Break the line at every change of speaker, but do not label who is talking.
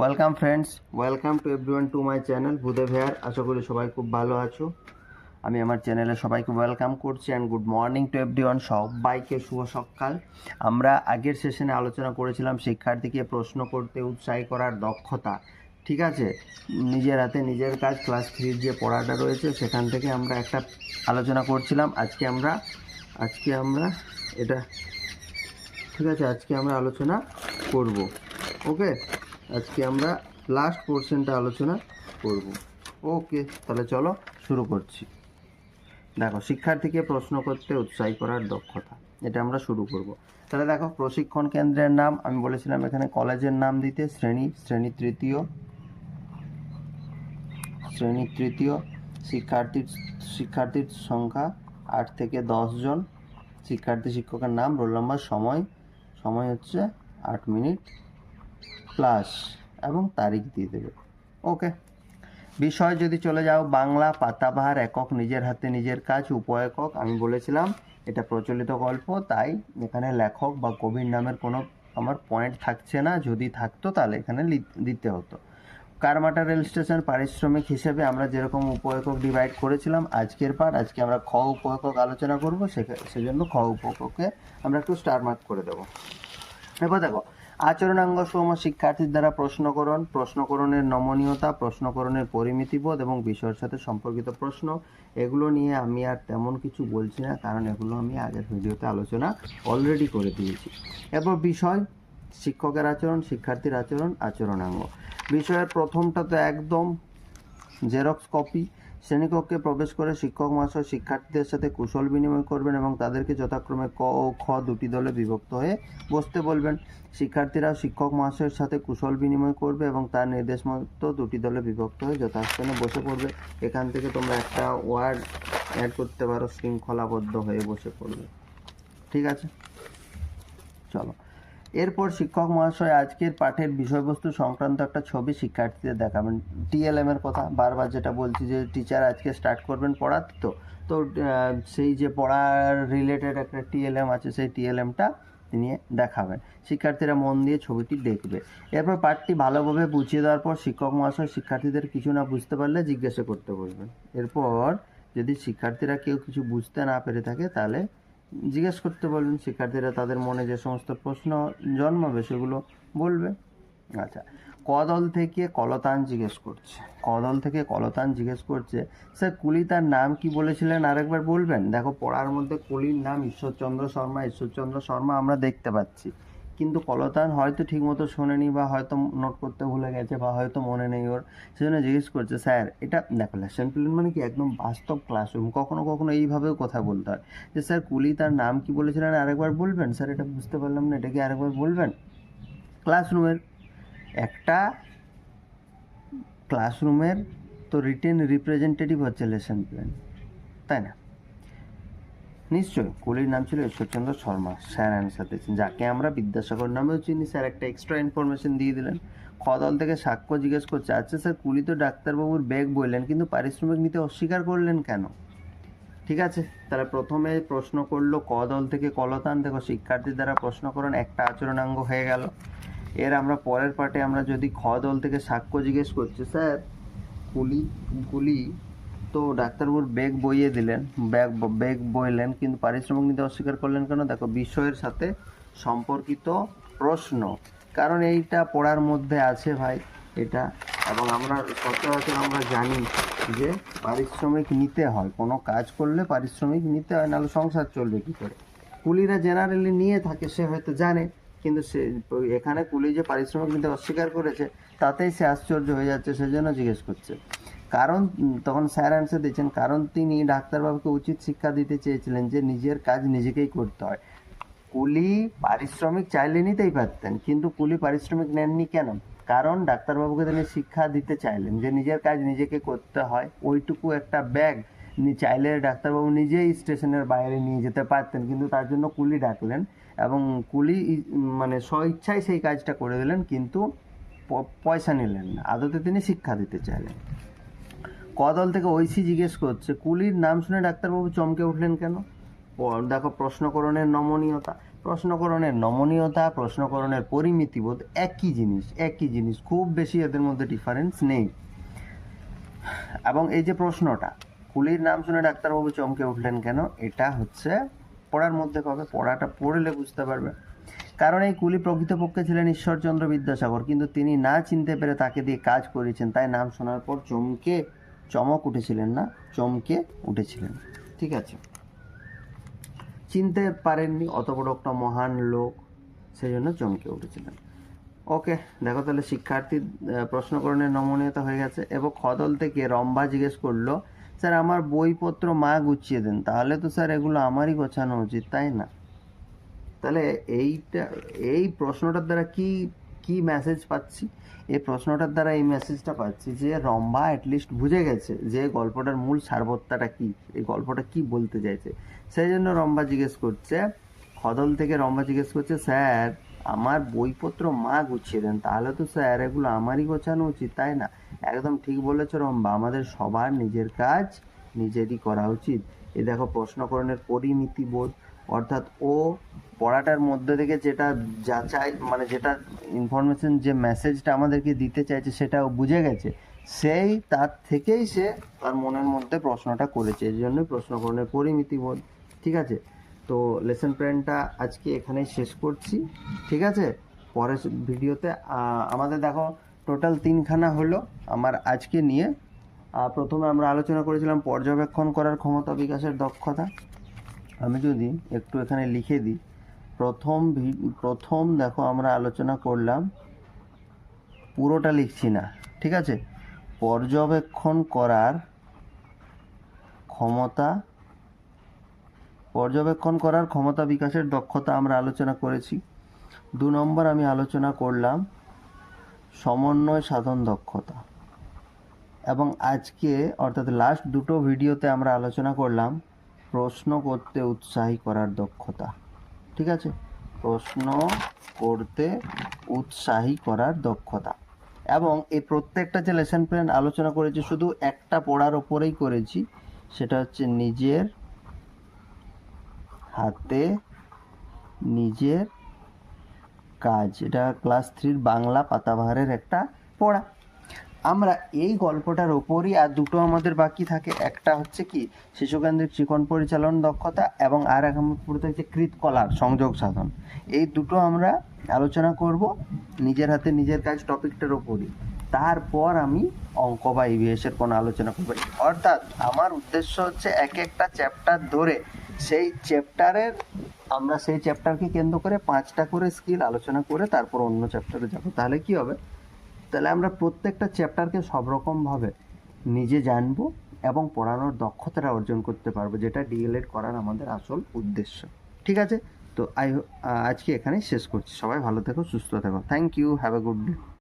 Welcome friends welcome to everyone to my channel Bhudev here আশা করি সবাই খুব ভালো আছো। আমি আমার চ্যানেলে সবাইকে ওয়েলকাম করছি and good morning to everyone সবাইকে শুভ সকাল। আমরা আগের সেশনে আলোচনা করেছিলাম শিক্ষার্থীকে প্রশ্ন করতে, উৎসাহী করার দক্ষতা। ঠিক আছে? নিজের হাতে নিজের কাজ ক্লাস থ্রির যে পড়াটা রয়েছে, সেখান থেকে আমরা একটা আলোচনা করছিলাম। আজকে আমরা আজকে আমরা এটা, ঠিক আছে? আজকে আমরা আলোচনা করব। ওকে আজকে আমরা লাস্ট পোর্শনটা আলোচনা করব। ওকে তাহলে চলো শুরু করছি। দেখো, শিক্ষার্থীকে প্রশ্ন করতে উৎসাহী করার দক্ষতা, এটা আমরা শুরু করব। তাহলে দেখো, প্রশিক্ষণ কেন্দ্রের নাম, আমি বলেছিলাম এখানে কলেজের নাম দিতে, শ্রেণি শ্রেণি তৃতীয় শ্রেণি তৃতীয়, শিক্ষার্থীর শিক্ষার্থীর সংখ্যা আট থেকে দশ জন, শিক্ষার্থী শিক্ষকের নাম রোল নম্বর সময় সময় হচ্ছে আট মিনিট। প্লাস এবং তারিখ দিয়ে দেবে। ওকে বিষয় যদি চলে যাও, বাংলা পাতাবাহার একক, নিজের হাতে নিজের কাজ উপ একক আমি বলেছিলাম, এটা প্রচলিত গল্প, তাই এখানে লেখক বা কবির নামের কোনো আমার পয়েন্ট থাকছে না, যদি থাকতো তাহলে এখানে দিতে হতো। কারমাটা রেল স্টেশন পারিশ্রমিক হিসেবে আমরা যেরকম উপ একক ডিভাইড করেছিলাম, আজকের পার আজকে আমরা খ উপ একক আলোচনা করব সেজন্য খ উপ আমরা একটু স্টার মার্ক করে দেবো। এবার দেখো আচরণাঙ্গ সমূহ শিক্ষার্থীর দ্বারা প্রশ্নকরণ, প্রশ্নকরণের নমনীয়তা, প্রশ্নকরণের পরিমিতিবোধ এবং বিষয়ের সাথে সম্পর্কিত প্রশ্ন, এগুলো নিয়ে আমি আর তেমন কিছু বলছি না, কারণ এগুলো আমি আগের ভিডিওতে আলোচনা অলরেডি করে দিয়েছি। এরপর বিষয়, শিক্ষকের আচরণ, শিক্ষার্থীর আচরণ, আচরণাঙ্গ। বিষয়ের প্রথমটা তো একদম জেরক্স কপি শ্রেণীকক্ষে প্রবেশ করে শিক্ষক মহাশয় শিক্ষার্থীদের সাথে কুশল বিনিময় করবেন এবং তাদেরকে যথাক্রমে ক ও খ দুটি দলে বিভক্ত হয়ে বসতে বলবেন। শিক্ষার্থীরা শিক্ষক মহাশয়ের সাথে কুশল বিনিময় করবে এবং তার নির্দেশ মতো দুটি দলে বিভক্ত হয়ে যথাস্থানে বসে পড়বে। এখান থেকে তোমরা একটা ওয়ার্ড অ্যাড করতে পারো, শৃঙ্খলাবদ্ধ হয়ে বসে পড়বে। ঠিক আছে? চলো। এরপর শিক্ষক মহাশয় আজকের পাঠের বিষয়বস্তু সংক্রান্ত একটা ছবি শিক্ষার্থীদের দেখাবেন। টিএলএম এর কথা বারবার যেটা বলছি যে টিচার আজকে স্টার্ট করবেন পড়াতে তো। তো সেই যে পড়ার রিলেটেড একটা টিএলএম আছে, সেই টিএলএমটা তিনি দেখাবেন। শিক্ষার্থীরা মন দিয়ে ছবিটি দেখবে। এরপর পাঠটি ভালোভাবে বুঝিয়ে দেওয়ার পর শিক্ষক মহাশয় শিক্ষার্থীদের কিছু না বুঝতে পারলে জিজ্ঞাসা করতে বলবেন এরপর যদি শিক্ষার্থীরা কেউ কিছু বুঝতে না পেরে থাকে, তাহলে জিজ্ঞেস করতে বলবেন শিক্ষার্থীরা তাদের মনে যে সমস্ত প্রশ্ন জন্মাবে সেগুলো বলবে। আচ্ছা কদল থেকে কলতান জিজ্ঞেস করছে। কদল থেকে কলতান জিজ্ঞেস করছে, স্যার, কুলি তার নাম কি বলেছিলেন? আরেকবার বলবেন? দেখো, পড়ার মধ্যে কুলির নাম ঈশ্বরচন্দ্র শর্মা ঈশ্বরচন্দ্র শর্মা আমরা দেখতে পাচ্ছি। কিন্তু কলতান হয়তো ঠিকমতো শোনেনি বা হয়তো নোট করতে ভুলে গেছে বা হয়তো মনে নেই ওর, সেজন্য জিজ্ঞেস করছে, স্যার, এটা দেখো, লেসন প্ল্যান মানে কি একদম বাস্তব ক্লাসরুম কখনো কখনো এইভাবেও কথা বলতে হয়। যে, স্যার, কুলি তার নাম কি বলেছিলেন? আরেকবার বলবেন? স্যার, এটা বুঝতে পারলাম না, এটা কি আরেকবার বলবেন? ক্লাসরুমের একটা ক্লাসরুমের তো রিটেন রিপ্রেজেন্টেটিভ হচ্ছে লেসন প্ল্যান তাই না? নিশ্চয়ই কুলির নাম ছিল ঈশ্বরচন্দ্র শর্মা, স্যার অ্যান্সার দিয়েছেন যাকে আমরা বিদ্যাসাগর নামেও চিনি, স্যার একটা এক্সট্রা ইনফরমেশন দিয়ে দিলেন। খদল থেকে সাক্ষ্য জিজ্ঞেস করছে আচ্ছা স্যার কুলি তো ডাক্তারবাবুর ব্যাগ বললেন কিন্তু পারিশ্রমিক নিতে অস্বীকার করলেন কেন? ঠিক আছে, তাহলে প্রথমে প্রশ্ন করল ক দল থেকে কলতান, দেখো শিক্ষার্থী দ্বারা প্রশ্ন করেন, একটা আচরণাঙ্গ হয়ে গেল। এর আমরা পরের পার্টে আমরা যদি খ দল থেকে সাক্ষ্য জিজ্ঞেস করছি, স্যার কুলি কুলি তো ডাক্তারবাবুর ব্যাগ বইয়ে দিলেন, ব্যাগ ব্যাগ বইলেন, কিন্তু পারিশ্রমিক নিতে অস্বীকার করলেন কেন? দেখো, বিষয়ের সাথে সম্পর্কিত প্রশ্ন। কারণ এইটা পড়ার মধ্যে আছে ভাই, এটা। এবং আমরা সচরাচর আমরা জানি যে পারিশ্রমিক নিতে হয়। কোনো কাজ করলে পারিশ্রমিক নিতে হয়, নাহলে সংসার চলবে কী করে? কুলিরা জেনারেলি নিয়ে থাকে, সে হয়তো জানে, কিন্তু সে এখানে কুলি যে পারিশ্রমিক নিতে অস্বীকার করেছে, তাতেই সে আশ্চর্য হয়ে যাচ্ছে, সেজন্য জিজ্ঞেস করছে। কারণ তখন স্যার অ্যান্সার দিচ্ছেন কারণ তিনি ডাক্তারবাবুকে উচিত শিক্ষা দিতে চেয়েছিলেন যে নিজের কাজ নিজেকেই করতে হয়। কুলি পারিশ্রমিক চাইলে নিতেই পারতেন, কিন্তু কুলি পারিশ্রমিক নেননি কেন? কারণ ডাক্তারবাবুকে তিনি শিক্ষা দিতে চাইলেন যে নিজের কাজ নিজেকে করতে হয়, ওইটুকু একটা ব্যাগ চাইলে ডাক্তারবাবু নিজেই স্টেশনের বাইরে নিয়ে যেতে পারতেন, কিন্তু তার জন্য কুলি ডাকলেন এবং কুলি মানে স্ব ইচ্ছায় সেই কাজটা করে দিলেন, কিন্তু পয়সা নিলেন না, আদতে তিনি শিক্ষা দিতে চাইলেন। কদল থেকে ঐশী জিজ্ঞেস করছে, কুলির নাম শুনে ডাক্তারবাবু চমকে উঠলেন কেন? দেখো, প্রশ্নকরণের নমনীয়তা প্রশ্নকরণের নমনীয়তা, প্রশ্নকরণের পরিমিতিবোধ একই জিনিস একই জিনিস, খুব বেশি এদের মধ্যে ডিফারেন্স নেই। এবং এই যে প্রশ্নটা, কুলির নাম শুনে ডাক্তারবাবু চমকে উঠলেন কেন? এটা হচ্ছে পড়ার মধ্যে কবে? পড়াটা পড়লে বুঝতে পারবে। কারণ এই কুলি প্রকৃতপক্ষে ছিলেন ঈশ্বরচন্দ্র বিদ্যাসাগর, কিন্তু তিনি না চিনতে পেরে তাকে দিয়ে কাজ করেছেন, তাই নাম শোনার পর চমকে চমক উঠেছিলেন না চমকে উঠেছিলেন। ঠিক আছে। চিনতে পারেননি অত বড় একটা মহান লোক সেই জন্য চমকে উঠেছিলেন। ওকে দেখো তাহলে শিক্ষার্থীর আহ, প্রশ্নকরণের নমনীয়তা হয়ে গেছে। এবং খদল থেকে রম্বা জিজ্ঞেস করল স্যার আমার বইপত্র মা গুছিয়ে দেন তাহলে তো স্যার এগুলো আমারই গোছানো উচিত তাই না? তাহলে এইটা এই প্রশ্নটার দ্বারা কি কি মেসেজ পাচ্ছি? এই প্রশ্নটার দ্বারা এই মেসেজটা পাচ্ছি যে রম্বা অ্যাটলিস্ট বুঝে গেছে যে গল্পটার মূল সারবত্তাটা কি, এই গল্পটা কি বলতে চাইছে। সেই জন্য রম্বা জিজ্ঞেস করছে, খদল থেকে রম্বা জিজ্ঞেস করছে, স্যার, আমার বইপত্র মা গুছিয়ে দেন, তাহলে তো স্যার এগুলো আমারই গোছানো উচিত, তাই না? একদম ঠিক বলেছ রম্বা আমাদের সবার নিজের কাজ নিজেরই করা উচিত। এ দেখো, প্রশ্নকরণের পরিমিতি বোধ অর্থাৎ ও পড়াটার মধ্যে থেকে যেটা যা যাচাই মানে যেটা ইনফরমেশন যে মেসেজটা আমাদেরকে দিতে চাইছে সেটা ও বুঝে গেছে। সেই তার থেকেই সে তার মনের মধ্যে প্রশ্নটা করেছে। এই জন্যই প্রশ্নকরণের পরিমিতি বোধ, ঠিক আছে? তো লেসন প্ল্যানটা আজকে এখানেই শেষ করছি, ঠিক আছে? পরের ভিডিওতে আমাদের দেখো টোটাল তিনখানা হলো আমার আজকে নিয়ে। প্রথমে আমরা আলোচনা করেছিলাম পর্যবেক্ষণ করার ক্ষমতা বিকাশের দক্ষতা। আমি যদি একটু এখানে লিখে দিই, প্রথম প্রথম দেখো আমরা আলোচনা করলাম, পুরোটা লিখছি না, ঠিক আছে? পর্যবেক্ষণ করার ক্ষমতা, পর্যবেক্ষণ করার ক্ষমতা বিকাশের দক্ষতা আমরা আলোচনা করেছি। দু নম্বর আমি আলোচনা করলাম সমন্বয় সাধন দক্ষতা। এবং আজকে অর্থাৎ লাস্ট দুটো ভিডিওতে আমরা আলোচনা করলাম প্রশ্ন করতে উৎসাহী করার দক্ষতা, ঠিক আছে? প্রশ্ন করতে উৎসাহী করার দক্ষতা। এবং এই প্রত্যেকটা যে লেসন প্ল্যান আলোচনা করেছি, শুধু একটা পড়ার ওপরেই করেছি, সেটা হচ্ছে নিজের হাতে নিজের কাজ। এটা ক্লাস থ্রির বাংলা পাতাবাহারের একটা পড়া। আমরা এই গল্পটার ওপরই আর দুটো আমাদের বাকি থাকে। একটা হচ্ছে কি, শিশুকেন্দ্রিক চিকন পরিচালন দক্ষতা এবং আর এক পুরোতে হচ্ছে কৃতকলার সংযোগ সাধন। এই দুটো আমরা আলোচনা করব নিজের হাতে নিজের কাজ টপিকটার ওপরই। তারপর আমি অঙ্ক বা ইভিএসের কোনো আলোচনা করব। অর্থাৎ আমার উদ্দেশ্য হচ্ছে এক একটা চ্যাপ্টার ধরে সেই চ্যাপ্টারের আমরা সেই চ্যাপ্টারকে কেন্দ্র করে পাঁচটা করে স্কিল আলোচনা করে তারপর অন্য চ্যাপ্টারে যাব। তাহলে কি হবে? তাহলে আমরা প্রত্যেকটা চ্যাপ্টারকে সব রকমভাবে নিজে জানব এবং পড়ানোর দক্ষতাটা অর্জন করতে পারব, যেটা ডিএলএড করার আমাদের আসল উদ্দেশ্য। ঠিক আছে? তো আই আজকে এখানেই শেষ করছি। সবাই ভালো থেকো, সুস্থ থেকো। Thank you have a good day